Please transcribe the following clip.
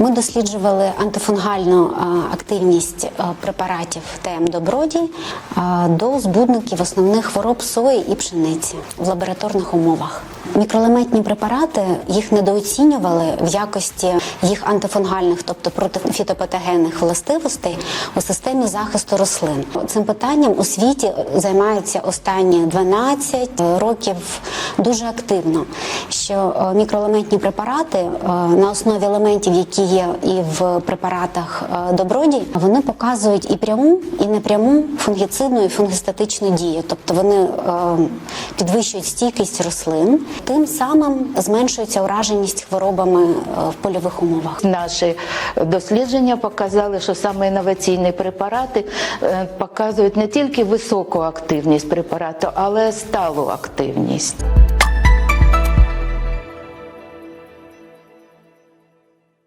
Ми досліджували антифунгальну активність препаратів ТМ Добродій до збудників основних хвороб сої і пшениці в лабораторних умовах. Мікроелементні препарати їх недооцінювали в якості їх антифунгальних, тобто протифітопатогенних властивостей у системі захисту рослин. Цим питанням у світі займаються останні 12 років дуже активно. Що е, мікроелементні препарати е, на основі елементів, які є і в препаратах е, добродій, вони показують і пряму, і непряму фунгіцидну і фунгістатичну дію, тобто вони підвищують стійкість рослин, тим самим зменшується ураженість хворобами в польових умовах. Наші дослідження показали, що саме інноваційні препарати показують не тільки високу активність препарату, але сталу активність.